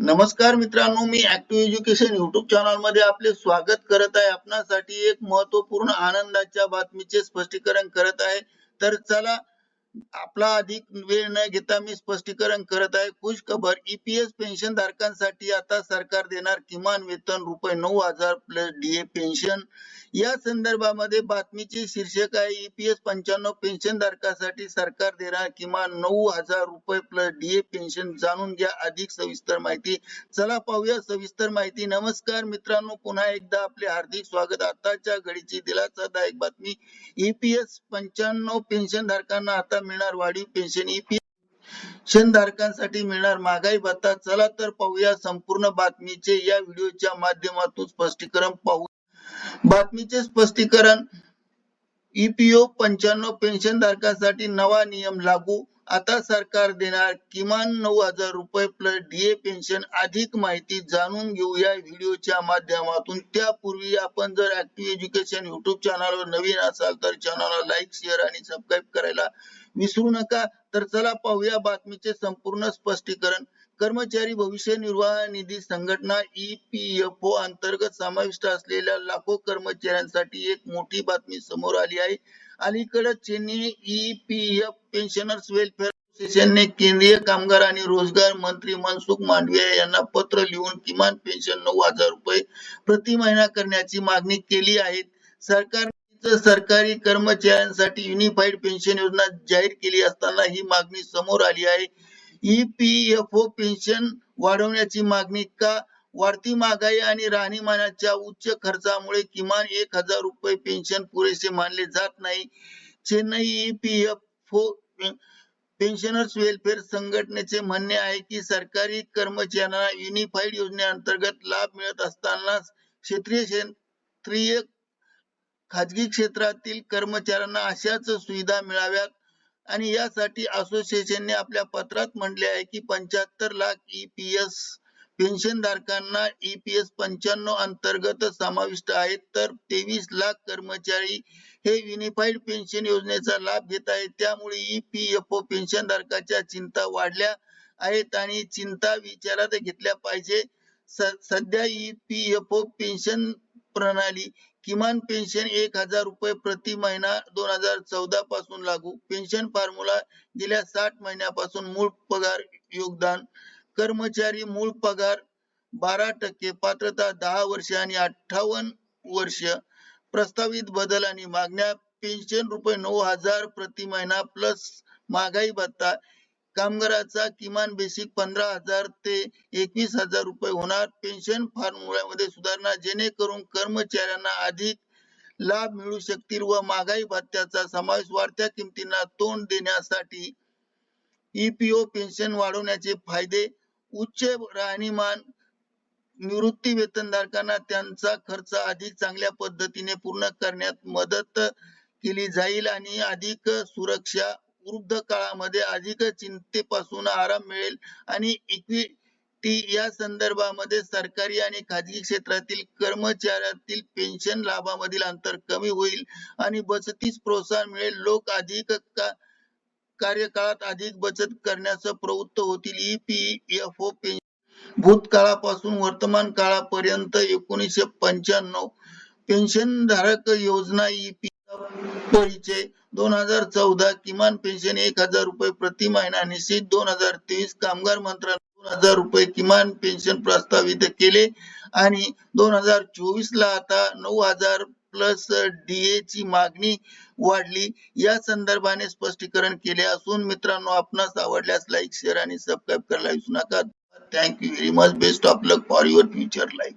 नमस्कार मित्रांनो मी ऍक्टिव्ह एज्युकेशन युट्यूब चॅनलमध्ये आपले स्वागत करत आहे. आपणासाठी एक महत्त्वपूर्ण आनंदाच्या बातमीचे स्पष्टीकरण करत आहे. तर चला आपला अधिक वेळ न घेता मी स्पष्टीकरण करत आहे. खुश खबर ईपीएस पेन्शन धारकांसाठी आता सरकार देणार किमान वेतन रुपये नऊ हजार प्लस डीए पेन्शन या संदर्भामध्ये बातमीचे शीर्षक आहे ईपीएस पंच्याण्णव पेन्शन धारकासाठी सरकार देणार किमान नऊ हजार रुपये प्लस डीए पेन्शन जाणून घ्या अधिक सविस्तर माहिती. चला पाहूया सविस्तर माहिती. नमस्कार मित्रांनो पुन्हा एकदा आपले हार्दिक स्वागत. आताच्या घडीची दिलासादायक बातमी. ईपीएस पंच्याण्णव पेन्शन धारकांना आता मिळणार वाढीव पेन्शन ईपीएस धारकांसाठी मिळणार महागाई भत्ता. चला तर पाहूया संपूर्ण बातमीचे या व्हिडिओच्या माध्यमातून स्पष्टीकरण पाहू बातमीचे स्पष्टीकरण. ईपीओ पंच्याण्णव पेन्शन धारकांसाठी नवा नियम लागू आता सरकार देणार किमान नऊ हजार रुपये प्लस डीए पेन्शन अधिक माहिती जाणून घेऊ या व्हिडिओच्या माध्यमातून. त्यापूर्वी आपण जर ऍक्टिव्ह एज्युकेशन युट्यूब चॅनलवर नवीन असाल तर चॅनलला लाईक शेअर आणि सबस्क्राईब करायला विसरू नका. तर चला पाहूया बातमीचे संपूर्ण स्पष्टीकरण. कर्मचारी भविष्य निर्वाह निधी संघटना ईपीएफओ अंतर्गत समाविष्ट असलेल्या लाखो कर्मचाऱ्यांसाठी एक मोठी बातमी समोर आली आहे. अलीकडे चेन्नई ईपीएफ पेन्शनर्स वेलफेअर असोसिएशनने केंद्रीय कामगार आणि रोजगार मंत्री मनसुख मांडविया यांना पत्र लिहून किमान पेन्शन नऊ हजार रुपये प्रति महिना करण्याची मागणी केली आहे. सरकार सरकारी कर्मचाऱ्यांसाठी युनिफाईड पेन्शन योजना जाहीर केली असताना ही मागणी समोर आली आहे. ईपीएफओ पेन्शन वाढवण्याची मागणी का वाढती महागाई आणि राहणीमानाच्या उच्च खर्चामुळे किमान एक हजार रुपये पेन्शन पुरेसे मानले जात नाही. चेन्नई ईपीएफ पेन्शनर्स वेलफेअर संघटनेचे म्हणणे आहे की सरकारी कर्मचाऱ्यांना युनिफाईड योजनेअंतर्गत लाभ मिळत असताना क्षेत्रीय क्षेत्रीय खाजगी क्षेत्रातील कर्मचाऱ्यांना अशाच सुविधा मिळाव्यात. आणि यासाठी असोसिएशनने आपल्या पत्रात म्हटले आहे की पंच्याहत्तर लाख ईपीएस पेन्शन धारकांना ईपीएस पंच्याण्णव अंतर्गत समाविष्ट आहेत. तर तेवीस लाख कर्मचारी हे युनिफाईड पेन्शन योजनेचा लाभ घेत आहेत. त्यामुळे ईपीएफओ पेन्शन धारकाच्या चिंता वाढल्या आहेत आणि चिंता विचारात घेतल्या पाहिजे. सध्या ईपीएफओ पेन्शन प्रणाली किमान पेन्शन एक हजार रुपये प्रति महिना दोन हजार चौदा पासून लागू. पेन्शन फॉर्म्युला गेल्या साठ महिन्यापासून मूळ पगार योगदान कर्मचारी मूळ पगार बारा टक्के पात्रता दहा वर्ष आणि अठ्ठावन्न वर्ष. प्रस्तावित बदल आणि मागण्या पेन्शन रुपये नऊ हजार प्रति महिना प्लस महागाई भत्ता. कामगाराचा किमान बेसिक पंधरा हजार ते एकवीस हजार रुपये होणार. पेन्शन फॉर्म्युल्यामध्ये सुधारणा जेणेकरून कर्मचाऱ्यांना अधिक लाभ मिळू शकतील व महागाई भत्त्याचा समावेश वाढत्या किमतींना तोंड देण्यासाठी ईपीओ पेन्शन वाढवण्याचे फायदे उच्च राहणीमान निवृत्ती वेतनधारकांना त्यांचा खर्च अधिक चांगल्या पद्धतीने पूर्ण करण्यात मदत केली जाईल आणि अधिक सुरक्षा वृद्ध काळामध्ये अधिक चिंतेपासून आराम मिळेल आणि इक्विटी या संदर्भामध्ये सरकारी आणि खाजगी क्षेत्रातील कर्मचाऱ्यातील पेन्शन लाभामधील अंतर कमी होईल आणि बचतीस प्रोत्साहन मिळेल. लोक अधिक का कार्यकाळात अधिक बचत करण्यास प्रवृत्त होतील. ईपीएफओ पेन्शन भूतकाळापासून वर्तमान काळापर्यंत एकोणीसशे पंच्याण्णव पेन्शन धारक योजना ईपी परिचय दोन हजार चौदा किमान पेन्शन एक हजार रुपये प्रति महिना निश्चित दोन हजार तेवीस कामगार मंत्रालय दोन हजार रुपये किमान पेन्शन प्रस्तावित केले आणि दोन हजार चोवीस ला आता नऊ हजार प्लस डीए ची मागणी वाढली. या संदर्भाने स्पष्टीकरण केले असून मित्रांनो आपणास आवडल्यास लाईक शेअर आणि सबस्क्राईब करायला विसरू नका. Thank you very much best of luck for your future life